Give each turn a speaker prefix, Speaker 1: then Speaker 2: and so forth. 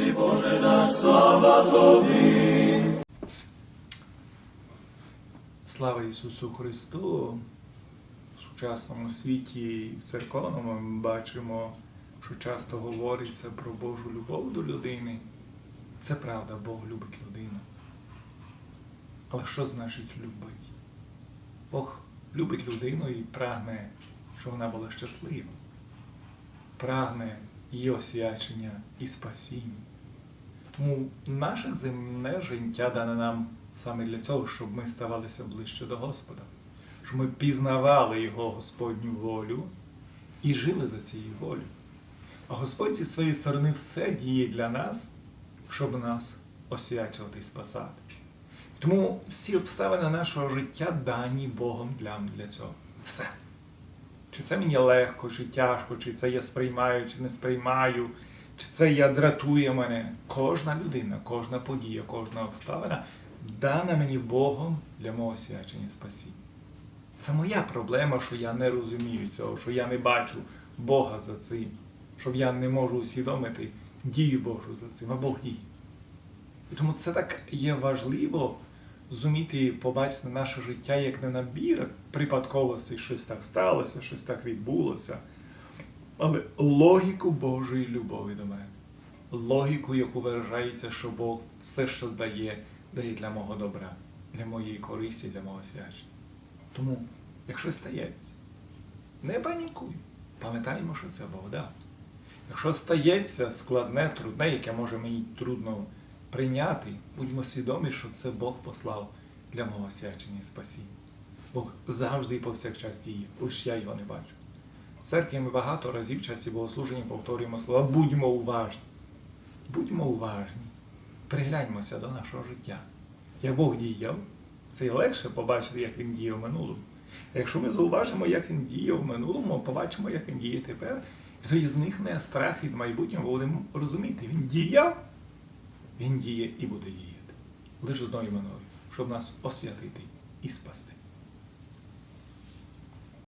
Speaker 1: Тобі, Боже наш, слава Тобі.
Speaker 2: Слава Ісусу Христу! В сучасному світі в церковному ми бачимо, що часто говориться про Божу любов до людини. Це правда, Бог любить людину. Але що значить любить? Бог любить людину і прагне, щоб вона була щаслива. Прагне її освячення і спасіння. Тому наше земне життя дане нам саме для цього, щоб ми ставалися ближче до Господа, щоб ми пізнавали Його Господню волю і жили за цією волею. А Господь зі своєї сторони все діє для нас, щоб нас освячувати і спасати. Тому всі обставини нашого життя дані Богом для, для цього. Все. Чи це мені легко, чи тяжко, чи це я сприймаю, чи не сприймаю, чи це я дратує мене. Кожна людина, кожна подія, кожна обставина дана мені Богом для мого свячення спасіння. Це моя проблема, що я не розумію цього, що я не бачу Бога за цим, щоб я не можу усвідомити дію Божу за цим, а Бог діє. І тому це так є важливо зуміти побачити наше життя як не набір припадковостей, щось так сталося, щось так відбулося, але логіку Божої любові до мене. Логіку, яку виражається, що Бог все, що дає, дає для мого добра, для моєї користі, для мого свячення. Тому, якщо стається, не панікуй. Пам'ятаємо, що це Бог дав. Якщо стається складне, трудне, яке може мені трудно прийняти, будьмо свідомі, що це Бог послав для мого свячення і спасіння. Бог завжди і повсякчас діє, лише я його не бачу. В церкві ми багато разів в часі богослуження повторюємо слова будьмо уважні. Будьмо уважні, пригляньмося до нашого життя. Як Бог діяв, це і легше побачити, як він діяв в минулому. А якщо ми зауважимо, як він діяв в минулому, побачимо, як він діє тепер, і тоді зникне страх від майбутнього, будемо розуміти, він діяв, він діє і буде діяти. Лише одною маною, щоб нас освятити і спасти.